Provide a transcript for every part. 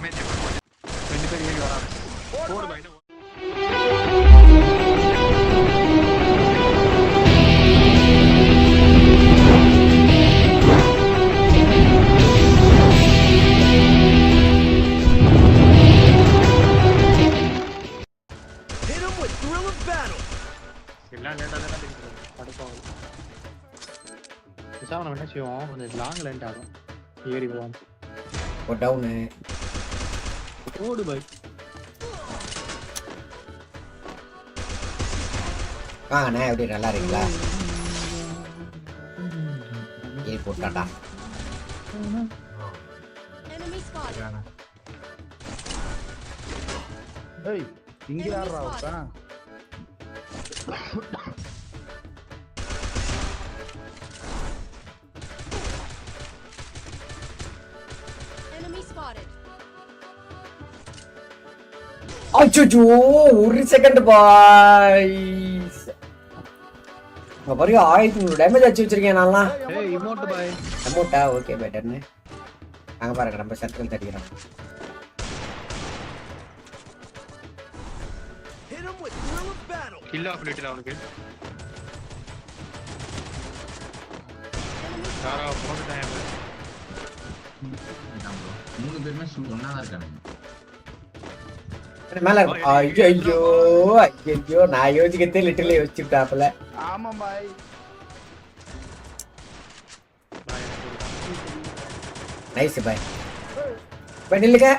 Damage ரெண்டு பேர் ஏறி வராங்க போடு பாய் Hit him with thrill of battle. எல்லாம் லேண்டா தானே தெரியும் கடுப்பாகும் விசாவனை என்ன செய்வோம் கொஞ்சம் லாங் லேண்ட் ஆகும் ஏறி போவோம் ஒரு டவுனு போடு பாய். வாங்கண்ணே எப்படி நல்லா இருக்கீங்களா? ஏ போட்டாடா. ஏய் இங்க யாரா ஒருத்தன்? அச்சோ ஒரு செகண்ட் பாய் பாருங்க ஆயிரத்தி நூறு டேமேஜ் அடிச்சு வச்சிருக்கேன் நான்லாம் ஏய் இமோட் பாய் அமௌண்ட்டா ஓகே பெட்டர்னு அங்க பாருங்க நம்ம சர்க்கிள். கில் ஆஃப் லிட்டில் அவனுக்கு. யாரா போட்டுட்டான் மூணு பேருமே ஒன்னா தான் இருக்கானுங்க. மேல. ஐயோ ஐயோ ஐயோ நான் யோசிக்கிறதே லிட்டில் யோசிச்சுட்டாப்புல. ஆமா பாய் நைஸ் பாய் பாய் நில்லுங்க.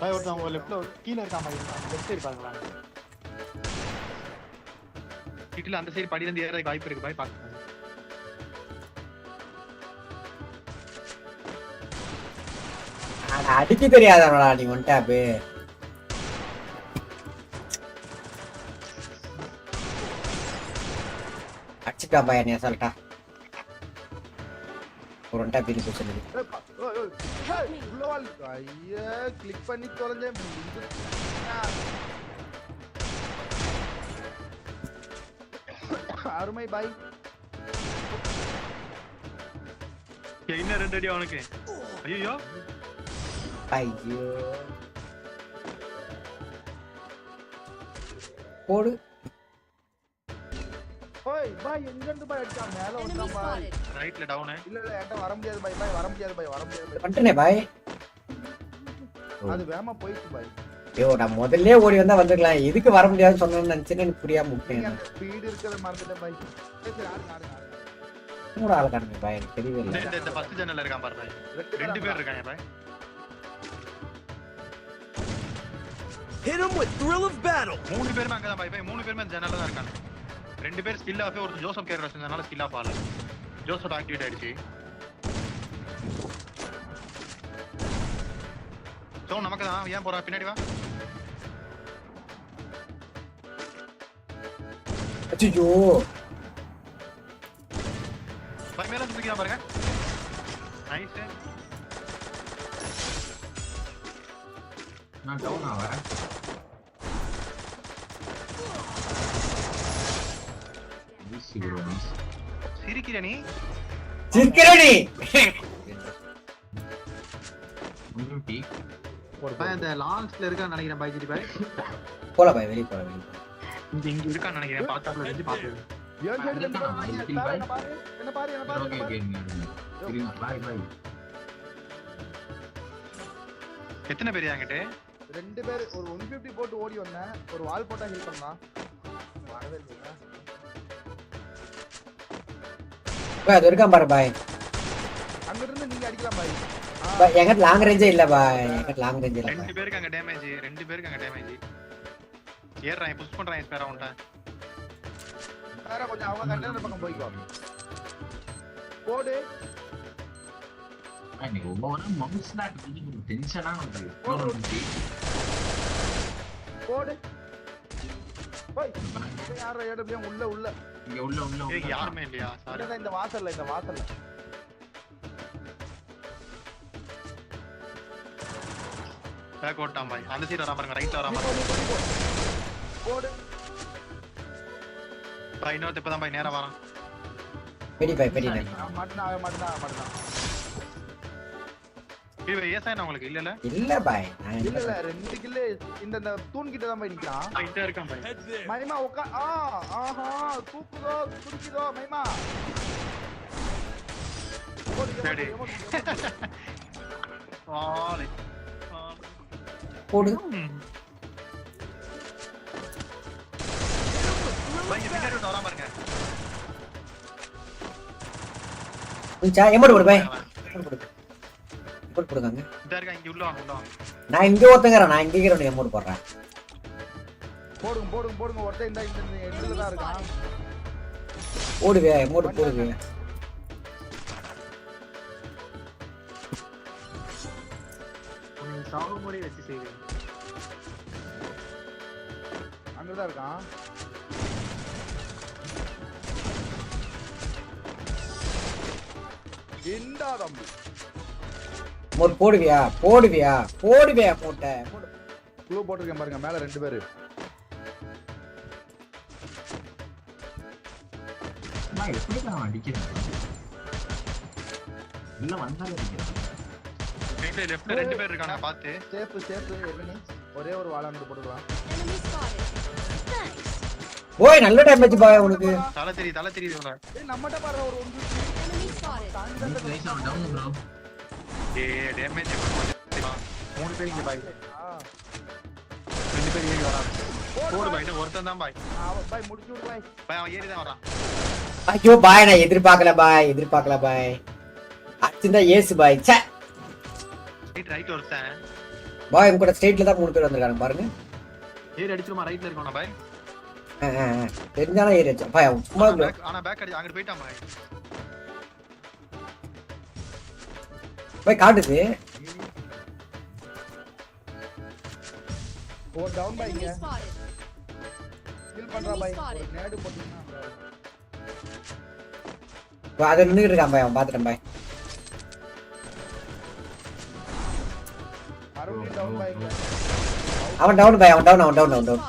பாய் ஒருத்தன் உங்க லெஃப்ட்ல கீழ இருக்கான் பாய் லெஃப்ட் சைடு பாருங்களா லிட்டில் அந்த சைடு படியில இருந்து ஏறதுக்கு வாய்ப்பு இருக்கு. பாய் பாத்துக்கோங்க அடிக்க தெரியாதவனடா நீ ஒன் டேப்பு அடிச்சுட்டா பாய் நீ சொல்லிட்டா ஒரு ஒன் டேப் இருக்கு சொல்லுது. ஐயா கிளிக் பண்ணி தொலைஞ்சேன் அருமை பாய் என்ன ரெண்டு அடி அவனுக்கு. ஐயோ ஐயோ. போடு. ஓய் பாய் எங்க இருந்து பாய் அடிச்சான் மேல வந்தான் பாய். ரைட்ல டவுனு இல்ல இல்ல என்கிட்ட வர முடியாது பாய் பாய் வர முடியாது பாய் வர முடியாது பண்ணிட்டேனே பாய். அது வேகமா போயிடுச்சு பாய். ஐயோ நான் முதல்ல ஓடி வந்தா வந்துக்கலாம் எதுக்கு வர முடியாதுன்னு சொன்னேன்னு நினைச்சேன்னு எனக்கு புரியாம விட்டேன் ஸ்பீடு இருக்கிறத மறந்துட்டேன் பாய். சரி ஆடுங்க கூட ஆள் காணுமே பாய். எனக்கு தெரியவே இந்த இல்லை இந்த- இந்த ஃபர்ஸ்ட் ஜன்னல்ல இருக்கான் பாரு பாய். ரெண்டு பேர்? இருக்காங்க பாய். Hit him with thrill of battle. மூணு பேருமே அங்கதான் பாய் பாய் மூணு பேருமே ஜன்னல்ல தான் இருக்காங்க. ரெண்டு பேர் ஸ்கில் ஆஃபே ஒரு ஜோசப் கேர் வச்சிருந்தனால ஸ்கில் ஆஃப் ஆகல ஜோசப் ஆக்டிவேட் ஆயிடுச்சு. சோ நமக்கு தான். ஏன் போறா? பின்னாடி வா. அச்சோ பாய் மேல இருந்து தூக்கிதான் பாருங்க. நைஸ் நான் டவுன் ஆவேன் ஈஸி ப்ரோ ஈஸி சிரிக்கிற நீ சிரிக்கிறடி ஒன்றும் டீ. பாய் அந்த லாஸ்ட்ல இருக்கான்னு நினைக்கிறேன் பாய் ஜிடி பாய். போல பாய் வெளியே போல வெளியே இங்க இங்க இருக்கான்னு நினைக்கிறேன் பார்த்தாப்புல இருந்து பாய். என்ன பாரு என்ன பாரு ஓகே பாய் பாய் எத்தனை பேர் என்கிட்ட? ரெண்டு பேர் ஒரு ஒன் பிப்டி போட்டு ஓடி வந்தேன். ஒரு வால் போட்டா ஹெல்ப் பண்ணலாம். வரவே இல்லையா? பாய் அது இருக்கான் பாரு பாய் அங்க இருந்து நீங்க அடிக்கலாம் பாய் பாய் எங்கிட்ட லாங் ரேஞ்சே இல்ல பாய் எங்கிட்ட லாங் ரேஞ்ச் இல்ல ரெண்டு பேருக்கு அங்க டேமேஜ் ரெண்டு பேருக்கு அங்க டேமேஜ் ஏறான் புஷ் பண்றான் ஸ்பேரா உன்ட்ட வேற கொஞ்சம் அவங்க கண்டெய்னர் பக்கம் போய்க்கோ. போடு. நீ ஒவ்வொரு மவுஸ்ல டென்ஷனா வந்து டீ போடு போய். யாரோ ஏடபிள்யூ உள்ள உள்ள. இங்க உள்ள உள்ள யாருமே இல்லையா? சாரி இந்த வாசல்ல இந்த வாசல்ல. பேக் ஓட்டான் பாய். அந்த சைடு வரா பாருங்க ரைட்ல வரா பாருங்க. போடு பாய் இன்னொருத்த இப்பதான் பாய் நேரா வரான். பெடி பாய் பெடி நான் அவன் மட்டும்தான் அவன் என்ன உங்களுக்கு இல்ல இல்ல பாய் நான் இல்ல ரெண்டு கில்லு இந்த இந்த தூண் கிட்ட தான் போய் நிக்கிறான். இருக்கான் பாய். மைமா உட்கா ஆ ஆஹா தூக்குதோ ஓடு, எமோட், சரி. ஆளு போடு. பாய் எமோட் போடு பாய். எமோட் போடு எமோட் போடுங்க இருக்கா இங்க உள்ள வாங்க உள்ள வாங்க. நான் இங்க ஒருத்தங்கிறேன் நான் இங்க இருக்கிற எமோட் போடுறேன் போடுங்க போடுங்க போடுங்க ஒருத்தன் இந்த இந்த எண்ணில தான் இருக்கான். போடுவே எமோட் போடுவே நீ சாவு முறை வச்சு செய்வீங்க அங்கதான் இருக்கான். இந்தா தம்பி. எமோட் போடுவியா? போடுவியா? போடுவியா போட்ட போடு. க்ளூ போட்டிருக்கேன் பாருங்க மேல ரெண்டு பேரு. நான் எப்படி நான் அடிக்கிறேன்? இல்ல வந்தாலே அடிக்கிறேன். ரைட்ல லெஃப்ட்ல ரெண்டு பேர் இருக்காங்க பாத்து சேஃப் சேஃப் எவனி ஒரே ஒரு Enemy spotted. Thanks. ஓய் நல்ல டேமேஜ் பாய் உனக்கு. தலை தெரியுது தலை நம்மட்ட பாரு ஒரு ஒன்று டேமேஜ் மூணு பேர் இங்க பாய் ரெண்டு பேர் ஏறி வராங்க. போடு பாய் ஒருத்தன் தான் பாய் பாய் முடிச்சு விடு பாய் பாய் அவன் ஏறி தான் வரான். ஐயோ பாய் நான் எதிர்பார்க்கல பாய் எதிர்பார்க்கல பாய் அச்சிந்தா ஏசு பாய் ச்சே. ரைட் ஒருத்தன். பாய் உங்க கூட ஸ்டேட்ல தான் மூணு பேர் வந்திருக்காங்க பாருங்க. ஏறி அடிச்சிருமா ரைட்ல இருக்கான பாய். தெரிஞ்சாலும் ஏறி வச்சோம் பாய் அவன் சும்மா ஆனா பேக் அடி அங்க போயிட்டான் பாய் பாய் காட்டுது. ஒரு டவுன் பாய் Enemy இங்க spotted. கில் பண்றா பாய். நேடு போட்டீங்கன்னா பாய், அதை நின்றுட்டு இருக்கான் பாய் அவன் பாத்துட்டேன் பாய். டவுன் பாய் இங்க. அவன் டவுன் பாய் அவன் டவுன் அவன் டவுன் அவன் டவுன்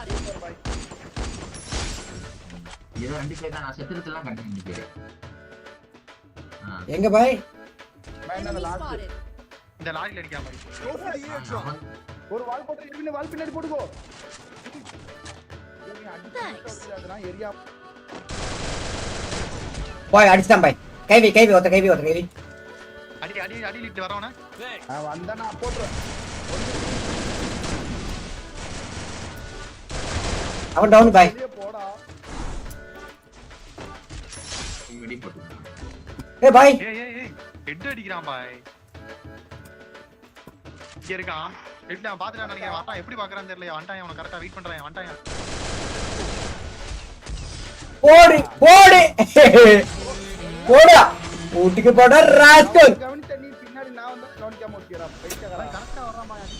ரெண்டு பேர் தான் நான் எங்க பாய்? இந்த லாரில airdrop. அவன் ஒரு வால் போட்டு வால் பின்னாடி போட்டுக்கோ. எரியா பாய் அடிச்சுட்டான் பாய் கைவி கைவி ஒருத்த கைவி ஒருத்த கைவி அடி அடி அடி லிட்டு வரவன Thanks. நான் வந்தா நான் போட்டுறேன். அவன் டவுன் பாய் போடா. ஏ பாய் ஏய் ஏய் ஹெட் அடிக்கிறான் பாய். இங்க இருக்கான். ஹெட்ல அவன் பாத்துட்டான் நினைக்கிறேன். வட்டான் எப்படி பாக்குறான்னு தெரியல வண்டான் அவன கரெக்டா வெயிட் பண்றான். வண்டான் போடு போடு. போடா. வீட்டுக்கு போடா ராஸ்கல் கவனிச்ச நீ பின்னாடி நான் வந்து கவனிக்காம பைத்தியக்காரா கரெக்டா வர்றான் பாய். அடிக்க